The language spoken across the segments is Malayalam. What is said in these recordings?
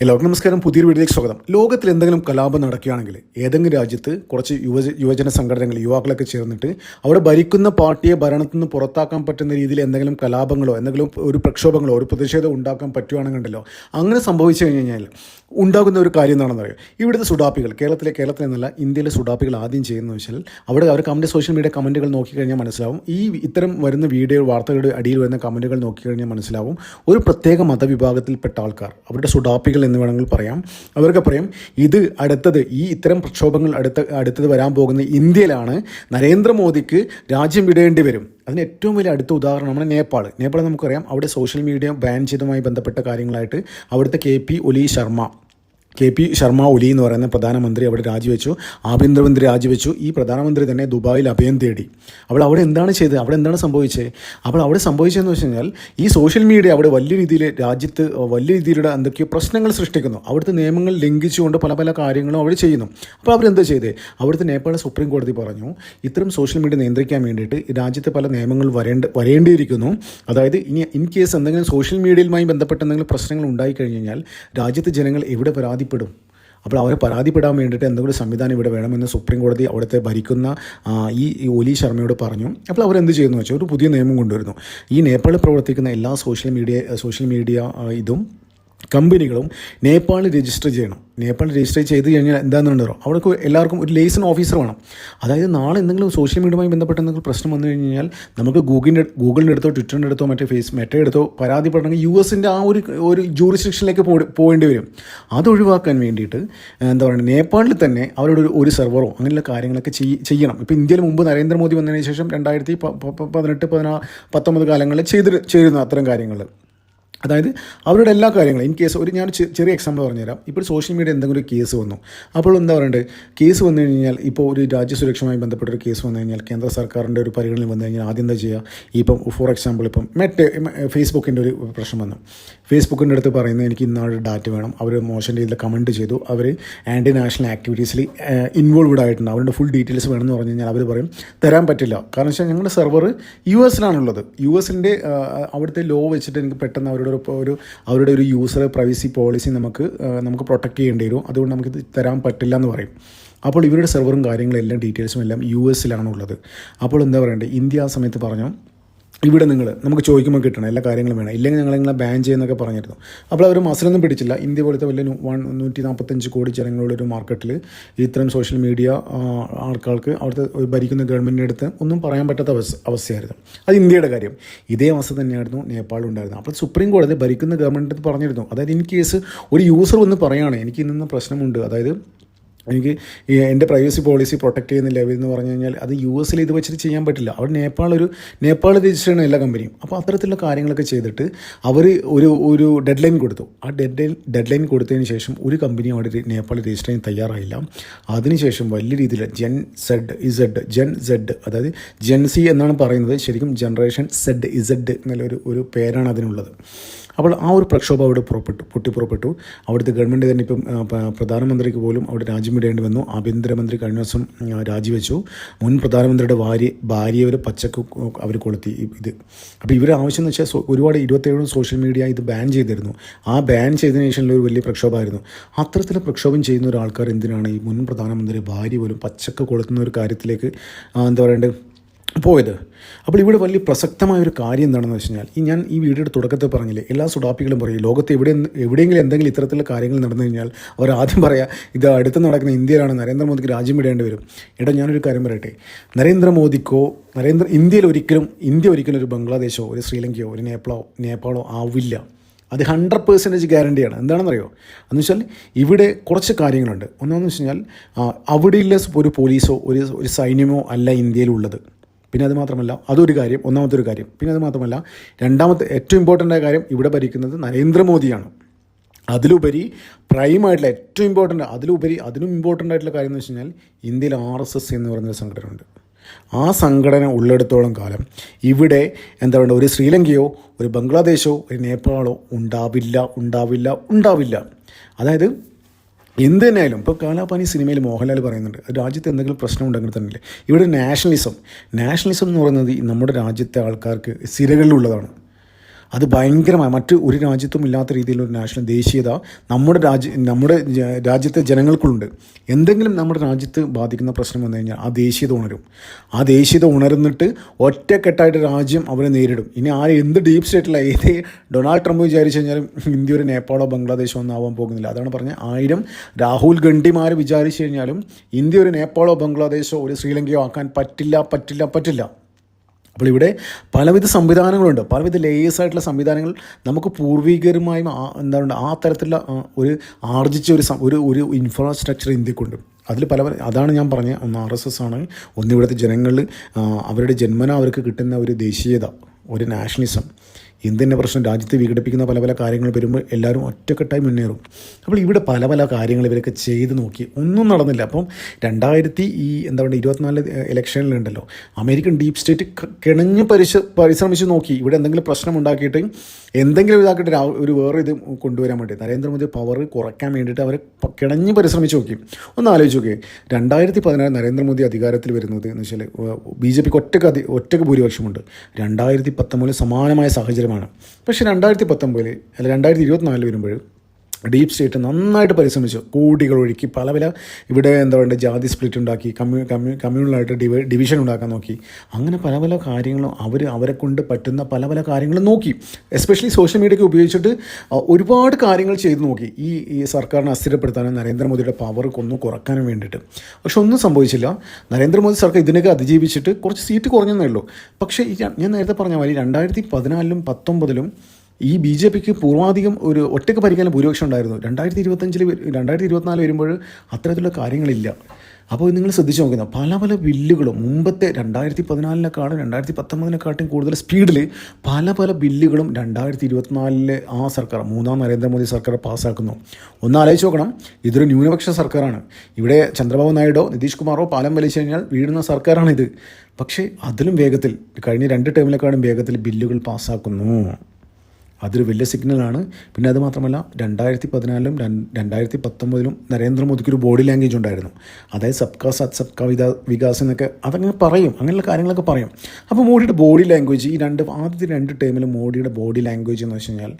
എല്ലാവർക്കും നമസ്കാരം. പുതിയൊരു വീഡിയോയിലേക്ക് സ്വാഗതം. ലോകത്തിൽ എന്തെങ്കിലും കലാപം നടക്കുകയാണെങ്കിൽ ഏതെങ്കിലും രാജ്യത്ത് കുറച്ച് യുവജ യുവജന സംഘടനകൾ യുവാക്കളൊക്കെ ചേർന്നിട്ട് അവിടെ ഭരിക്കുന്ന പാർട്ടിയെ ഭരണത്തിൽ നിന്ന് പുറത്താക്കാൻ പറ്റുന്ന രീതിയിൽ എന്തെങ്കിലും കലാപങ്ങളോ എന്തെങ്കിലും ഒരു പ്രക്ഷോഭങ്ങളോ ഒരു പ്രതിഷേധം ഉണ്ടാക്കാൻ പറ്റുകയാണെന്നുണ്ടല്ലോ അങ്ങനെ സംഭവിച്ചു കഴിഞ്ഞ് കഴിഞ്ഞാൽ ഉണ്ടാകുന്ന ഒരു കാര്യം എന്താണെന്ന് അറിയാം? ഇവിടുത്തെ സുഡാപ്പികൾ കേരളത്തിലെ കേരളത്തിൽ നിന്നല്ല ഇന്ത്യയിലെ സുഡാപ്പികൾ ആദ്യം ചെയ്യുന്നത് വെച്ചാൽ അവിടെ അവർ കമന്റ് സോഷ്യൽ മീഡിയ കമന്റുകൾ നോക്കിക്കഴിഞ്ഞാൽ മനസ്സിലാവും. ഈ ഇത്തരം വരുന്ന വീഡിയോ വാർത്തകളുടെ അടിയിൽ വരുന്ന കമന്റുകൾ നോക്കിക്കഴിഞ്ഞാൽ മനസ്സിലാവും. ഒരു പ്രത്യേക മതവിഭാഗത്തിൽപ്പെട്ട ആൾക്കാർ അവരുടെ സുഡാപ്പികൾ എന്ന് വേണമെങ്കിൽ പറയാം. അവർക്ക് പറയാം ഇത് അടുത്തത് ഈ ഇത്തരം പ്രക്ഷോഭങ്ങൾ അടുത്ത അടുത്തത് വരാൻ പോകുന്ന ഇന്ത്യയിലാണ് നരേന്ദ്രമോദിക്ക് രാജ്യം വിടേണ്ടി വരും. അതിന് ഏറ്റവും വലിയ അടുത്ത ഉദാഹരണമാണ് നേപ്പാൾ. നേപ്പാൾ നമുക്കറിയാം അവിടെ സോഷ്യൽ മീഡിയ ബാൻ ചെയ്തതുമായി ബന്ധപ്പെട്ട കാര്യങ്ങളായിട്ട് അവിടുത്തെ K P Oli Sharma. K P Sharma Oli എന്ന് പറയുന്ന പ്രധാനമന്ത്രി അവിടെ രാജിവെച്ചു. ആഭ്യന്തരമന്ത്രി രാജിവെച്ചു. ഈ പ്രധാനമന്ത്രി തന്നെ ദുബായിൽ അഭയം തേടി. അവൾ അവിടെ എന്താണ് ചെയ്തത്? അവിടെ എന്താണ് സംഭവിച്ചത് അപ്പോൾ അവിടെ സംഭവിച്ചതെന്ന് വെച്ച് കഴിഞ്ഞാൽ ഈ സോഷ്യൽ മീഡിയ അവിടെ വലിയ രീതിയിൽ രാജ്യത്ത് വലിയ രീതിയിലുള്ള എന്തൊക്കെയോ പ്രശ്നങ്ങൾ സൃഷ്ടിക്കുന്നു. അവിടുത്തെ നിയമങ്ങൾ ലംഘിച്ചുകൊണ്ട് പല പല കാര്യങ്ങളും അവർ ചെയ്യുന്നു. അപ്പോൾ അവരെന്താ ചെയ്തത് അവിടുത്തെ നേപ്പാൾ സുപ്രീം കോടതി പറഞ്ഞു ഇത്തരം സോഷ്യൽ മീഡിയ നിയന്ത്രിക്കാൻ വേണ്ടിയിട്ട് രാജ്യത്തെ പല നിയമങ്ങൾ വരേണ്ട വരേണ്ടിയിരിക്കുന്നു. അതായത് ഇനി ഇൻ കേസ് എന്തെങ്കിലും സോഷ്യൽ മീഡിയയുമായി ബന്ധപ്പെട്ട എന്തെങ്കിലും പ്രശ്നങ്ങൾ ഉണ്ടായിക്കഴിഞ്ഞ് കഴിഞ്ഞാൽ രാജ്യത്തെ ജനങ്ങൾ എവിടെ പരാതിപ്പെടും. അപ്പോൾ അവരെ പരാതിപ്പെടാൻ വേണ്ടിയിട്ട് എന്തെങ്കിലും സംവിധാനം ഇവിടെ വേണമെന്ന് സുപ്രീം കോടതി അവിടുത്തെ ഭരിക്കുന്ന ഈ ഒലി ശർമ്മയോട് പറഞ്ഞു. അപ്പോൾ അവരെന്ത് ചെയ്യുന്നു വെച്ചാൽ ഒരു പുതിയ നിയമം കൊണ്ടുവരുന്നു. ഈ നേപ്പാളിൽ പ്രവർത്തിക്കുന്ന എല്ലാ സോഷ്യൽ മീഡിയ സോഷ്യൽ മീഡിയ ഇതും കമ്പനികളും നേപ്പാളിൽ രജിസ്റ്റർ ചെയ്യണം. നേപ്പാളിൽ രജിസ്റ്റർ ചെയ്ത് കഴിഞ്ഞാൽ എന്താണെന്നുണ്ടോ അവിടെ എല്ലാവർക്കും ഒരു ലൈസൺ ഓഫീസർ വേണം. അതായത് നാളെ എന്തെങ്കിലും സോഷ്യൽ മീഡിയയുമായി ബന്ധപ്പെട്ട എന്തെങ്കിലും പ്രശ്നം വന്നു കഴിഞ്ഞാൽ നമുക്ക് ഗൂഗിളിന്റെ ഗൂഗിളിന്റെ അടുത്തോ ട്വിറ്ററിന്റെ അടുത്തോ മറ്റേ ഫേസ് മെറ്റയുടെ അടുത്തോ പരാതിപ്പെടണമെങ്കിൽ യു എസിന്റെ ആ ഒരു ഒരു ജൂറിസ്ഡിക്ഷനിലേക്ക് പോകേണ്ടി വരും. അത് ഒഴിവാക്കാൻ വേണ്ടിയിട്ട് എന്താ പറയുക നേപ്പാളിൽ തന്നെ അവരുടെ ഒരു ഒരു സെർവറോ അങ്ങനെയുള്ള കാര്യങ്ങളൊക്കെ ചെയ്- ചെയ്യണം. ഇപ്പോൾ ഇന്ത്യയിൽ മുമ്പ് നരേന്ദ്രമോദി വന്നതിന് ശേഷം രണ്ടായിരത്തി പതിനെട്ട് പതിനാ പത്തൊമ്പത് കാലങ്ങളിൽ ചെയ്തിട്ട് ചെയ്തിരുന്നു അത്തരം കാര്യങ്ങൾ അതായത് അവരുടെ എല്ലാ കാര്യങ്ങളും ഇൻ കേസ് ഒരു ഞാൻ ചെറിയ എക്സാമ്പിൾ പറഞ്ഞുതരാം. ഇപ്പോൾ സോഷ്യൽ മീഡിയ എന്തെങ്കിലും ഒരു കേസ് വന്നു. അപ്പോൾ എന്താ പറയണ്ടത് കേസ് വന്നു കഴിഞ്ഞാൽ ഇപ്പോൾ ഒരു രാജ്യസുരക്ഷയുമായി ബന്ധപ്പെട്ട ഒരു കേസ് വന്നു കഴിഞ്ഞാൽ കേന്ദ്ര സർക്കാരിന്റെ ഒരു പരിഗണന വന്നു കഴിഞ്ഞാൽ ആദ്യം എന്താ ചെയ്യുക? ഇപ്പം ഫോർ എക്സാമ്പിൾ ഇപ്പം മെറ്റ് ഫേസ്ബുക്കിന്റെ ഒരു പ്രശ്നം വന്നു. ഫേസ്ബുക്കിന്റെ അടുത്ത് പറയുന്നത് എനിക്ക് ഇന്നാൾ ഡാറ്റ വേണം. അവർ മോശം രീതിയിൽ കമന്റ് ചെയ്തു. അവർ ആന്റി നാഷണൽ ആക്ടിവിറ്റീസിൽ ഇൻവോൾവ്ഡ് ആയിട്ടുണ്ട്. അവരുടെ ഫുൾ ഡീറ്റെയിൽസ് വേണമെന്ന് പറഞ്ഞു കഴിഞ്ഞാൽ അവർ പറയും തരാൻ പറ്റില്ല. കാരണം വെച്ചാൽ ഞങ്ങളുടെ സെർവർ യു എസിലാണുള്ളത് യു എസിന്റെ അവിടുത്തെ ലോ വെച്ചിട്ട് എനിക്ക് പെട്ടെന്ന് അവരുടെ ഒരു അവരുടെ ഒരു യൂസർ പ്രൈവസി പോളിസി നമുക്ക് നമുക്ക് പ്രൊട്ടക്റ്റ് ചെയ്യേണ്ടി വരും. അതുകൊണ്ട് നമുക്കിത് തരാൻ പറ്റില്ല എന്ന് പറയും. അപ്പോൾ ഇവരുടെ സെർവറും കാര്യങ്ങളും എല്ലാം ഡീറ്റെയിൽസും എല്ലാം യു എസിലാണുള്ളത് അപ്പോൾ എന്താ പറയണ്ടേ ഇന്ത്യ ആ സമയത്ത് പറഞ്ഞു ഇവിടെ നിങ്ങൾ നമുക്ക് ചോദിക്കുമ്പോൾ കിട്ടണം എല്ലാ കാര്യങ്ങളും വേണം. ഇല്ലെങ്കിൽ ഞങ്ങൾ നിങ്ങളെ ബാൻ ചെയ്യുന്നൊക്കെ പറഞ്ഞിരുന്നു. അപ്പോൾ അവർ മസിലൊന്നും പിടിച്ചില്ല. ഇന്ത്യ പോലത്തെ വലിയ വൺ നൂറ്റി നാൽപ്പത്തഞ്ച് കോടി ജനങ്ങളുടെ ഒരു മാർക്കറ്റിൽ ഇത്തരം സോഷ്യൽ മീഡിയ ആൾക്കാർക്ക് അവിടുത്തെ ഭരിക്കുന്ന ഗവൺമെന്റിന്റെ അടുത്ത് ഒന്നും പറയാൻ പറ്റാത്ത അവസ്ഥ അവസ്ഥയായിരുന്നു. അത് ഇന്ത്യയുടെ കാര്യം. ഇതേ അവസ്ഥ തന്നെയായിരുന്നു നേപ്പാളിൽ ഉണ്ടായിരുന്നു അപ്പോൾ സുപ്രീം കോടതി ഭരിക്കുന്ന ഗവൺമെന്റ് പറഞ്ഞിരുന്നു. അതായത് ഇൻ കേസ് ഒരു യൂസർ വന്ന് പറയുകയാണ് എനിക്ക് ഇന്ന് പ്രശ്നമുണ്ട്. അതായത് എനിക്ക് എന്റെ പ്രൈവസി പോളിസി പ്രൊട്ടക്ട് ചെയ്യുന്ന ലെവൽ എന്ന് പറഞ്ഞു കഴിഞ്ഞാൽ അത് യു എസിൽ ഇത് വെച്ചിട്ട് ചെയ്യാൻ പറ്റില്ല. അവർ നേപ്പാൾ ഒരു നേപ്പാൾ ചെയ്യുന്ന എല്ലാ കമ്പനിയും. അപ്പോൾ അത്തരത്തിലുള്ള കാര്യങ്ങളൊക്കെ ചെയ്തിട്ട് അവർ ഒരു ഒരു ഡെഡ് ലൈൻ കൊടുത്തു. ആ ഡെഡ് ലൈൻ ഡെഡ് ലൈൻ കൊടുത്തതിന് ശേഷം ഒരു കമ്പനിയും അവിടെ നേപ്പാൾ രജിസ്റ്റർ ചെയ്യാൻ തയ്യാറായില്ല. അതിനുശേഷം വലിയ രീതിയിൽ Gen Z Z Gen Z അതായത് ജെൻസി എന്നാണ് പറയുന്നത്. ശരിക്കും ജനറേഷൻ സെഡ് ഇസഡ് എന്നുള്ളൊരു ഒരു പേരാണ് അതിനുള്ളത്. അപ്പോൾ ആ ഒരു പ്രക്ഷോഭം അവിടെ പുറപ്പെട്ടു പൊട്ടിപ്പുറപ്പെട്ടു. അവിടുത്തെ ഗവൺമെന്റ് തന്നെ ഇപ്പം പ്രധാനമന്ത്രിക്ക് പോലും അവിടെ രാജ്യം വിടേണ്ടി വന്നു. ആഭ്യന്തരമന്ത്രി കഴിഞ്ഞ ദിവസം രാജിവെച്ചു. മുൻ പ്രധാനമന്ത്രിയുടെ ഭാര്യ ഭാര്യയെ ഒരു പച്ചക്ക് അവർ കൊളുത്തി ഇത്. അപ്പോൾ ഇവർ ആവശ്യം എന്ന് വെച്ചാൽ ഒരുപാട് ഇരുപത്തേഴും സോഷ്യൽ മീഡിയ ഇത് ബാൻ ചെയ്തിരുന്നു. ആ ബാൻ ചെയ്തതിനു ശേഷം ഒരു വലിയ പ്രക്ഷോഭമായിരുന്നു. അത്തരത്തിൽ പ്രക്ഷോഭം ചെയ്യുന്ന ഒരാൾക്കാർ എന്തിനാണ് ഈ മുൻ പ്രധാനമന്ത്രി ഭാര്യ പോലും പച്ചക്ക് കൊളുത്തുന്ന ഒരു കാര്യത്തിലേക്ക് എന്താ പറയണ്ടത് പോയത്. അപ്പോൾ ഇവിടെ വലിയ പ്രസക്തമായ ഒരു കാര്യം എന്താണെന്ന് വെച്ച് കഴിഞ്ഞാൽ ഈ ഞാൻ ഈ വീഡിയോയുടെ തുടക്കത്തിൽ പറഞ്ഞില്ലേ എല്ലാ സുഡാപ്പികളും പറയും ലോകത്ത് എവിടെ എവിടെയെങ്കിലും എന്തെങ്കിലും ഇത്തരത്തിലുള്ള കാര്യങ്ങൾ നടന്നു കഴിഞ്ഞാൽ അവർ ആദ്യം പറയാം ഇത് അടുത്ത് നടക്കുന്ന ഇന്ത്യയിലാണ് നരേന്ദ്രമോദിക്ക് രാജ്യം വിടേണ്ടി വരും. എടാ ഞാനൊരു കാര്യം പറയട്ടെ നരേന്ദ്രമോദിക്കോ നരേന്ദ്ര ഇന്ത്യയിൽ ഒരിക്കലും ഇന്ത്യ ഒരിക്കലും ഒരു ബംഗ്ലാദേശോ ഒരു ശ്രീലങ്കയോ ഒരു നേപ്പാളോ നേപ്പാളോ ആവില്ല. അത് ഹൺഡ്രഡ് പേഴ്സന്റേജ് ഗ്യാരണ്ടിയാണ് എന്താണെന്നറിയോ? എന്ന് വെച്ചാൽ ഇവിടെ കുറച്ച് കാര്യങ്ങളുണ്ട്. ഒന്നാന്ന് വെച്ച് കഴിഞ്ഞാൽ അവിടെയുള്ള ഒരു പോലീസോ ഒരു ഒരു സൈന്യമോ അല്ല ഇന്ത്യയിലുള്ളത്. പിന്നെ അത് മാത്രമല്ല അതൊരു കാര്യം ഒന്നാമത്തെ ഒരു കാര്യം. പിന്നെ അത് മാത്രമല്ല രണ്ടാമത്തെ ഏറ്റവും ഇമ്പോർട്ടന്റ് ആയ കാര്യം ഇവിടെ ഭരിക്കുന്നത് നരേന്ദ്രമോദിയാണ്. അതിലുപരി പ്രൈമായിട്ടുള്ള ഏറ്റവും ഇമ്പോർട്ടന്റ് അതിലുപരി അതിനും ഇമ്പോർട്ടന്റ് ആയിട്ടുള്ള കാര്യം എന്ന് വെച്ച് കഴിഞ്ഞാൽ ഇന്ത്യയിൽ ആർ എസ് എസ് എന്ന് പറയുന്നൊരു സംഘടനയുണ്ട്. ആ സംഘടന ഉള്ളിടത്തോളം കാലം ഇവിടെ എന്താ പറയുക ഒരു ശ്രീലങ്കയോ ഒരു ബംഗ്ലാദേശോ ഒരു നേപ്പാളോ ഉണ്ടാവില്ല ഉണ്ടാവില്ല ഉണ്ടാവില്ല. അതായത് എന്ത് തന്നെയായാലും ഇപ്പോൾ കാലാപാനി സിനിമയിൽ മോഹൻലാൽ പറയുന്നുണ്ട് രാജ്യത്ത് എന്തെങ്കിലും പ്രശ്നം ഉണ്ടെങ്കിൽ തന്നെ ഇവിടെ നാഷണലിസം നാഷണലിസം എന്ന് പറയുന്നത് നമ്മുടെ രാജ്യത്തെ ആൾക്കാർക്ക് സിരകളിലുള്ളതാണ്. അത് ഭയങ്കരമായ. മറ്റ് ഒരു രാജ്യത്തും ഇല്ലാത്ത രീതിയിലുള്ള നാഷണൽ ദേശീയത നമ്മുടെ രാജ്യ നമ്മുടെ രാജ്യത്തെ ജനങ്ങൾക്കുണ്ട്. എന്തെങ്കിലും നമ്മുടെ രാജ്യത്ത് ബാധിക്കുന്ന പ്രശ്നം വന്നു കഴിഞ്ഞാൽ ആ ദേശീയത ഉണരും. ആ ദേശീയത ഉണർന്നിട്ട് ഒറ്റക്കെട്ടായിട്ട് രാജ്യം അവരെ നേരിടും. ഇനി ആര് എന്ത് ഡീപ്പ് സ്റ്റേറ്റില്ല ഏത് ഡൊണാൾഡ് ട്രംപ് വിചാരിച്ചു കഴിഞ്ഞാലും ഇന്ത്യ ഒരു നേപ്പാളോ ബംഗ്ലാദേശോ ഒന്നും ആവാൻ പോകുന്നില്ല. അതാണ് പറഞ്ഞത് ആയിരം രാഹുൽ ഗണ്ഡിമാർ വിചാരിച്ചു കഴിഞ്ഞാലും ഇന്ത്യ ഒരു നേപ്പാളോ ബംഗ്ലാദേശോ ഒരു ശ്രീലങ്കയോ ആക്കാൻ പറ്റില്ല പറ്റില്ല പറ്റില്ല. അപ്പോൾ ഇവിടെ പലവിധ സംവിധാനങ്ങളുണ്ട്. പലവിധ ലേയേഴ്സ് ആയിട്ടുള്ള സംവിധാനങ്ങൾ നമുക്ക് പൂർവികരുമായും എന്താ പറയുക ആ തരത്തിലുള്ള ഒരു ആർജിച്ച ഒരു ഒരു ഒരു ഇൻഫ്രാസ്ട്രക്ചർ ഇന്ത്യക്കുണ്ട്. അതിൽ പല അതാണ് ഞാൻ പറഞ്ഞത് ഒന്ന് ആർ എസ് എസ് ആണ്. ഒന്നിവിടുത്തെ ജനങ്ങളിൽ അവരുടെ ജന്മന അവർക്ക് കിട്ടുന്ന ഒരു ദേശീയത ഒരു നാഷണലിസം എന്തിന്റെ പ്രശ്നം രാജ്യത്തെ വിഘടിപ്പിക്കുന്ന പല പല കാര്യങ്ങൾ വരുമ്പോൾ എല്ലാവരും ഒറ്റക്കെട്ടായി മുന്നേറും. അപ്പോൾ ഇവിടെ പല പല കാര്യങ്ങൾ ഇവരൊക്കെ ചെയ്ത് നോക്കി. ഒന്നും നടന്നില്ല. അപ്പം രണ്ടായിരത്തി ഈ എന്താ പറയുക ഇരുപത്തിനാല് ഇലക്ഷനിലുണ്ടല്ലോ. അമേരിക്കൻ ഡീപ് സ്റ്റേറ്റ് കിണഞ്ഞ് പരിശ പരിശ്രമിച്ച് നോക്കി. ഇവിടെ എന്തെങ്കിലും പ്രശ്നം ഉണ്ടാക്കിയിട്ട് എന്തെങ്കിലും ഇതാക്കിയിട്ട് ഒരു വേറെ ഇത് കൊണ്ടുവരാൻ വേണ്ടി. നരേന്ദ്രമോദി പവർ കുറയ്ക്കാൻ വേണ്ടിയിട്ട് അവർ കിണഞ്ഞ് പരിശ്രമിച്ച് നോക്കി. ഒന്ന് ആലോചിച്ച് നോക്കി രണ്ടായിരത്തി പതിനാറ് നരേന്ദ്രമോദി അധികാരത്തിൽ വരുന്നത് എന്ന് വെച്ചാൽ ബി ജെ പിക്ക് ഒറ്റയ്ക്ക് അധി ഒറ്റയ്ക്ക് ഭൂരിപക്ഷമുണ്ട്. രണ്ടായിരത്തി പത്തൊമ്പതിൽ സമാനമായ സാഹചര്യമാണ് പക്ഷേ രണ്ടായിരത്തി പത്തൊമ്പതിൽ അല്ല രണ്ടായിരത്തി ഇരുപത്തിനാലിൽ വരുമ്പോൾ ഡീപ് സ്റ്റേറ്റ് നന്നായിട്ട് പരിശ്രമിച്ചു. കോടികൾ ഒഴുക്കി പല പല ഇവിടെ എന്താ പറയുക ജാതി സ്പ്ലിറ്റ് ഉണ്ടാക്കി കമ്മ്യൂ കമ്മ്യൂ കമ്മ്യൂണലായിട്ട് ഡിവൈ ഡിവിഷൻ ഉണ്ടാക്കാൻ നോക്കി. അങ്ങനെ പല പല കാര്യങ്ങളും അവർ അവരെ കൊണ്ട് പറ്റുന്ന പല പല കാര്യങ്ങളും നോക്കി. എസ്പെഷ്യലി സോഷ്യൽ മീഡിയയ്ക്ക് ഉപയോഗിച്ചിട്ട് ഒരുപാട് കാര്യങ്ങൾ ചെയ്തു നോക്കി. ഈ ഈ സർക്കാരിനെ അസ്ഥിരപ്പെടുത്താനും നരേന്ദ്രമോദിയുടെ പവർ കൊന്നു കുറക്കാനും വേണ്ടിയിട്ട്. പക്ഷെ ഒന്നും സംഭവിച്ചില്ല. നരേന്ദ്രമോദി സർക്കാർ ഇതിനൊക്കെ അതിജീവിച്ചിട്ട് കുറച്ച് സീറ്റ് കുറഞ്ഞെന്നേ ഉള്ളൂ. പക്ഷേ ഞാൻ നേരത്തെ പറഞ്ഞ മാതിരി രണ്ടായിരത്തി പതിനാലിലും പത്തൊമ്പതിലും ഈ ബി ജെ പിക്ക് പൂർവാധികം ഒരു ഒറ്റയ്ക്ക് പരിഗണന ഭൂരിപക്ഷം ഉണ്ടായിരുന്നു. രണ്ടായിരത്തി ഇരുപത്തഞ്ചിൽ രണ്ടായിരത്തി ഇരുപത്തിനാല് വരുമ്പോൾ അത്തരത്തിലുള്ള കാര്യങ്ങളില്ല. അപ്പോൾ നിങ്ങൾ ശ്രദ്ധിച്ച് നോക്കുന്ന പല പല ബില്ലുകളും മുമ്പത്തെ രണ്ടായിരത്തി പതിനാലിനെക്കാളും രണ്ടായിരത്തി പത്തൊമ്പതിനെക്കാട്ടും കൂടുതൽ സ്പീഡിൽ പല പല ബില്ലുകളും രണ്ടായിരത്തി ഇരുപത്തിനാലിലെ ആ സർക്കാർ മൂന്നാം നരേന്ദ്രമോദി സർക്കാർ പാസ്സാക്കുന്നു. ഒന്ന് ആലോചിച്ച് നോക്കണം. ഇതൊരു ന്യൂനപക്ഷ സർക്കാരാണ്. ഇവിടെ ചന്ദ്രബാബു നായിഡോ നിതീഷ് കുമാറോ പാലം വലിച്ചു കഴിഞ്ഞാൽ വീഴുന്ന സർക്കാരാണിത്. പക്ഷേ അതിലും വേഗത്തിൽ കഴിഞ്ഞ രണ്ട് ടേമിനെക്കാളും വേഗത്തിൽ ബില്ലുകൾ പാസ്സാക്കുന്നു. അതൊരു വലിയ സിഗ്നലാണ്. പിന്നെ അത് മാത്രമല്ല രണ്ടായിരത്തി പതിനാലിലും രണ്ടായിരത്തി പത്തൊമ്പതിലും നരേന്ദ്രമോദിക്ക് ഒരു ബോഡി ലാംഗ്വേജ് ഉണ്ടായിരുന്നു. അതായത് സബ്കാ സാത്ത് സബ്കാ വികാ വികാസ് എന്നൊക്കെ അതങ്ങനെ പറയും. അങ്ങനെയുള്ള കാര്യങ്ങളൊക്കെ പറയും. അപ്പോൾ മോഡിയുടെ ബോഡി ലാംഗ്വേജ് ഈ രണ്ട് ആദ്യത്തെ രണ്ട് ടൈമിലും മോഡിയുടെ ബോഡി ലാംഗ്വേജ് എന്ന് വെച്ച് കഴിഞ്ഞാൽ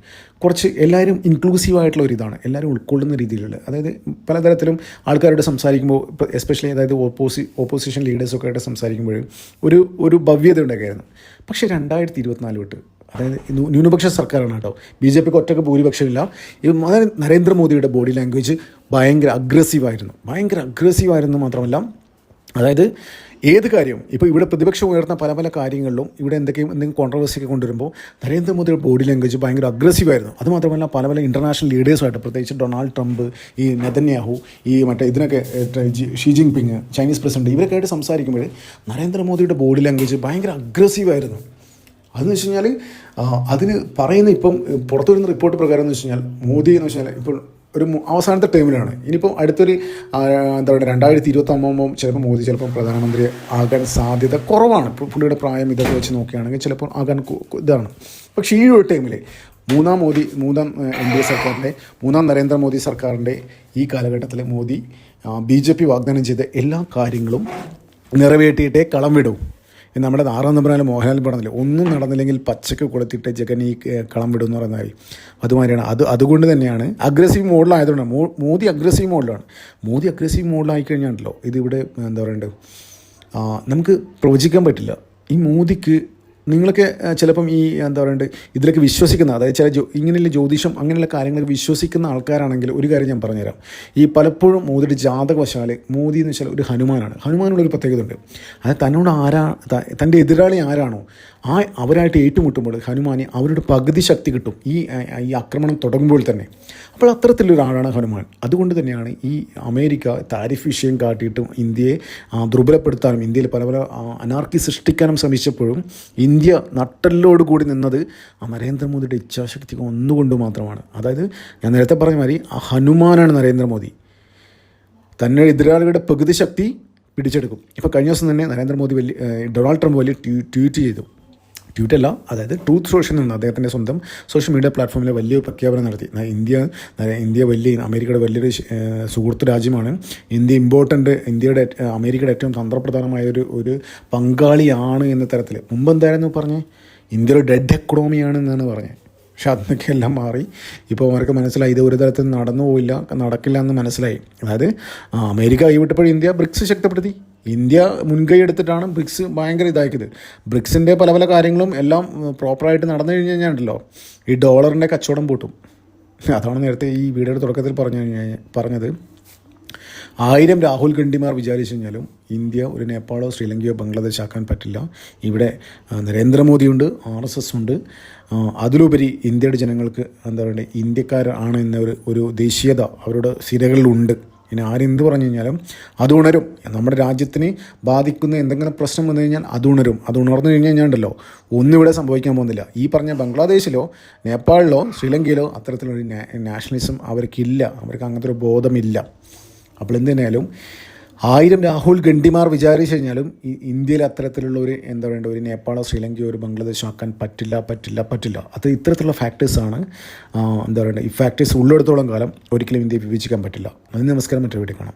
കുറച്ച് എല്ലാവരും ഇൻക്ലൂസീവ് ആയിട്ടുള്ള ഒരു ഇതാണ്. എല്ലാവരും ഉൾക്കൊള്ളുന്ന രീതിയിലുള്ള അതായത് പലതരത്തിലും ആൾക്കാരോട് സംസാരിക്കുമ്പോൾ എസ്പെഷ്യലി അതായത് ഓപ്പോസി ഓപ്പോസിഷൻ ലീഡേഴ്സൊക്കെ ആയിട്ട് സംസാരിക്കുമ്പോൾ ഒരു ഒരു ഭവ്യത ഉണ്ടായിരുന്നു പക്ഷേ രണ്ടായിരത്തി ഇരുപത്തിനാല് വിട്ട് അതായത് ന്യൂ- ന്യൂനപക്ഷ സർക്കാരാണ് കേട്ടോ. ബി ജെ പിക്ക് ഒറ്റയ്ക്ക് ഭൂരിപക്ഷമില്ല. ഇത് നരേന്ദ്രമോദിയുടെ ബോഡി ലാംഗ്വേജ് ഭയങ്കര അഗ്രസീവായിരുന്നു ഭയങ്കര അഗ്രസീവായിരുന്നു മാത്രമല്ല അതായത് ഏത് കാര്യവും ഇപ്പോൾ ഇവിടെ പ്രതിപക്ഷം ഉയർന്ന പല പല കാര്യങ്ങളിലും ഇവിടെ എന്തൊക്കെയും എന്തെങ്കിലും കോൺട്രവേഴ്സിയൊക്കെ കൊണ്ടുവരുമ്പോൾ നരേന്ദ്രമോദിയുടെ ബോഡി ലാംഗ്വേജ് ഭയങ്കര അഗ്രസീവായിരുന്നു അത് മാത്രമല്ല പല പല ഇന്റർനാഷണൽ ലീഡേഴ്സുമായിട്ട് പ്രത്യേകിച്ച് ഡൊണാൾഡ് ട്രംപ് ഈ നെതന്യാഹു ഈ മറ്റേ ഇതിനൊക്കെ Xi Jinping Chinese president ഇവരൊക്കെ ആയിട്ട് സംസാരിക്കുമ്പോൾ നരേന്ദ്രമോദിയുടെ ബോഡി ലാംഗ്വേജ് ഭയങ്കര അഗ്രസീവായിരുന്നു അതെന്ന് വെച്ച് കഴിഞ്ഞാൽ അതിന് പറയുന്ന ഇപ്പം പുറത്തു വരുന്ന റിപ്പോർട്ട് പ്രകാരം എന്ന് വെച്ച് കഴിഞ്ഞാൽ മോദി എന്ന് വെച്ചാൽ ഇപ്പോൾ ഒരു അവസാനത്തെ ടൈമിലാണ് ഇനിയിപ്പോൾ അടുത്തൊരു എന്താ പറയുക രണ്ടായിരത്തി ഇരുപത്തി ഒമ്പതുമ്പോൾ ചിലപ്പോൾ മോദി ചിലപ്പോൾ പ്രധാനമന്ത്രി ആകാൻ സാധ്യത കുറവാണ്. ഇപ്പോൾ പുള്ളിയുടെ പ്രായം ഇതൊക്കെ വെച്ച് നോക്കുകയാണെങ്കിൽ ചിലപ്പോൾ ആകാൻ ഇതാണ്. പക്ഷേ ഈ ഒരു ടൈമിൽ മൂന്നാം മോദി മൂന്നാം എൻ ഡി എ സർക്കാരിന്റെ മൂന്നാം നരേന്ദ്രമോദി സർക്കാരിന്റെ ഈ കാലഘട്ടത്തിൽ മോദി ബി ജെ പി വാഗ്ദാനം ചെയ്ത എല്ലാ കാര്യങ്ങളും നിറവേറ്റിയിട്ടേ കളം വിടൂ. നമ്മുടെ ആറാം നമ്പറാലും മോഹൻലാൽ പറഞ്ഞില്ല ഒന്നും നടന്നില്ലെങ്കിൽ പച്ചക്ക് കൊടുത്തിട്ട് ജഗൻ ഈ കളം വിടും എന്ന് കാര്യം അതുമാതിരിയാണ്. അത് അതുകൊണ്ട് തന്നെയാണ് അഗ്രസീവ് മോഡിലായതുകൊണ്ടാണ് മോ മോദി അഗ്രസീവ് മോഡിലാണ് മോദി അഗ്രസീവ് മോഡിലായി കഴിഞ്ഞാണല്ലോ ഇതിവിടെ എന്താ പറയണ്ടത് നമുക്ക് പ്രവചിക്കാൻ പറ്റില്ല. ഈ മോദിക്ക് നിങ്ങളൊക്കെ ചിലപ്പം ഈ എന്താ പറയുക ഇതിലൊക്കെ വിശ്വസിക്കുന്ന അതായത് ചില ജോ ഇങ്ങനെയുള്ള ജ്യോതിഷം അങ്ങനെയുള്ള കാര്യങ്ങളൊക്കെ വിശ്വസിക്കുന്ന ആൾക്കാരാണെങ്കിൽ ഒരു കാര്യം ഞാൻ പറഞ്ഞുതരാം. ഈ പലപ്പോഴും മോദിയുടെ ജാതകവശാൽ മോദി എന്ന് വെച്ചാൽ ഒരു ഹനുമാനാണ്. ഹനുമാനുള്ള ഒരു പ്രത്യേകത ഉണ്ട് അത് തന്നോട് ആരാ തന്റെ എതിരാളി ആരാണോ ആ അവരായിട്ട് ഏറ്റുമുട്ടുമ്പോൾ ഹനുമാനെ അവരുടെ പകുതി ശക്തി കിട്ടും. ഈ ഈ ആക്രമണം തുടങ്ങുമ്പോൾ തന്നെ. അപ്പോൾ അത്തരത്തിലൊരാളാണ് ഹനുമാൻ. അതുകൊണ്ട് തന്നെയാണ് ഈ അമേരിക്ക താരിഫ് വിഷയം കാട്ടിയിട്ടും ഇന്ത്യയെ ദുർബലപ്പെടുത്താനും ഇന്ത്യയിൽ പല പല അനാർക്കി സൃഷ്ടിക്കാനും ശ്രമിച്ചപ്പോഴും ഇന്ത്യ നട്ടലിലോട് കൂടി നിന്നത് ആ നരേന്ദ്രമോദിയുടെ ഇച്ഛാശക്തി ഒന്നുകൊണ്ട് മാത്രമാണ്. അതായത് ഞാൻ നേരത്തെ പറഞ്ഞ മാതിരി ആ ഹനുമാനാണ് നരേന്ദ്രമോദി. തന്നെ എതിരാളികളുടെ പകുതി ശക്തി പിടിച്ചെടുക്കും. ഇപ്പോൾ കഴിഞ്ഞ ദിവസം തന്നെ നരേന്ദ്രമോദി വലിയ ഡൊണാൾഡ് ട്രംപ് വലിയ ട്വീറ്റ് ചെയ്തു. ട്വീറ്റ് അല്ല. അതായത് ട്രൂത്ത് സോഷ്യൽ നിന്ന് അദ്ദേഹത്തിന്റെ സ്വന്തം സോഷ്യൽ മീഡിയ പ്ലാറ്റ്ഫോമിൽ വലിയ പ്രഖ്യാപനം നടത്തി. ഇന്ത്യ ഇന്ത്യ വലിയ അമേരിക്കയുടെ വലിയൊരു സുഹൃത്ത് രാജ്യമാണ്. ഇന്ത്യ ഇമ്പോർട്ടന്റ് ഇന്ത്യയുടെ അമേരിക്കയുടെ ഏറ്റവും തന്ത്രപ്രധാനമായ ഒരു ഒരു പങ്കാളിയാണ് എന്ന തരത്തിൽ. മുമ്പ് എന്തായിരുന്നു പറഞ്ഞേ? ഇന്ത്യ ഒരു ഡെഡ് എക്കണോമിയാണ് എന്നാണ് പറഞ്ഞത് പക്ഷെ അന്നൊക്കെ എല്ലാം മാറി. ഇപ്പോൾ അവർക്ക് മനസ്സിലായി ഇത് ഒരു തരത്തിൽ നടന്നു പോയില്ല നടക്കില്ല എന്ന് മനസ്സിലായി. അതായത് അമേരിക്ക കൈവിട്ടപ്പോൾ ഇന്ത്യ ബ്രിക്സ് ശക്തിപ്പെടുത്തി. ഇന്ത്യ മുൻകൈ എടുത്തിട്ടാണ് ബ്രിക്സ് ഭയങ്കര ഇതാക്കിയത്. ബ്രിക്സിന്റെ പല പല കാര്യങ്ങളും എല്ലാം പ്രോപ്പറായിട്ട് നടന്നു കഴിഞ്ഞ് കഴിഞ്ഞാൽ ഉണ്ടല്ലോ ഈ ഡോളറിന്റെ കച്ചവടം പൂട്ടും. അതാണ് നേരത്തെ ഈ വീഡിയോയുടെ തുടക്കത്തിൽ പറഞ്ഞു കഴിഞ്ഞാൽ പറഞ്ഞത്. ആയിരം രാഹുൽ ഗണ്ഡിമാർ വിചാരിച്ചു കഴിഞ്ഞാലും ഇന്ത്യ ഒരു നേപ്പാളോ ശ്രീലങ്കയോ ബംഗ്ലാദേശ് ആക്കാൻ പറ്റില്ല. ഇവിടെ നരേന്ദ്രമോദിയുണ്ട് ആർ എസ് എസ് ഉണ്ട്. അതിലുപരി ഇന്ത്യയുടെ ജനങ്ങൾക്ക് എന്താ പറയുക ഇന്ത്യക്കാരാണ് എന്നൊരു ഒരു ഒരു ദേശീയത അവരുടെ സിരകളിലുണ്ട്. ഇനി ആരെന്ത് പറഞ്ഞു കഴിഞ്ഞാലും അത് ഉണരും. നമ്മുടെ രാജ്യത്തിനെ ബാധിക്കുന്ന എന്തെങ്കിലും പ്രശ്നം വന്നു കഴിഞ്ഞാൽ അത് ഉണരും. അത് ഉണർന്നു കഴിഞ്ഞു കഴിഞ്ഞാൽ ഉണ്ടല്ലോ ഒന്നും ഇവിടെ സംഭവിക്കാൻ പോകുന്നില്ല. ഈ പറഞ്ഞ ബംഗ്ലാദേശിലോ നേപ്പാളിലോ ശ്രീലങ്കയിലോ അത്തരത്തിലൊരു നാഷണലിസം അവർക്കില്ല അവർക്ക് അങ്ങനത്തെ ഒരു ബോധമില്ല. അപ്പോൾ എന്ത് തന്നെയാലും ആയിരം രാഹുൽ ഗണ്ഡിമാർ വിചാരിച്ചു കഴിഞ്ഞാലും ഇന്ത്യയിൽ അത്തരത്തിലുള്ള ഒരു എന്താ പറയുക ഒരു നേപ്പാളോ ശ്രീലങ്കയോ ഒരു ബംഗ്ലാദേശോ ആക്കാൻ പറ്റില്ല പറ്റില്ല പറ്റില്ല. അത് ഇത്തരത്തിലുള്ള ഫാക്ടേഴ്സാണ് എന്താ പറയുക ഈ ഫാക്ടേഴ്സ് ഉള്ളിടത്തോളം കാലം ഒരിക്കലും ഇന്ത്യയെ വിഭജിക്കാൻ പറ്റില്ല. അതിന് നമസ്കാരം. മറ്റൊരു വീട്ടിൽ കാണാം.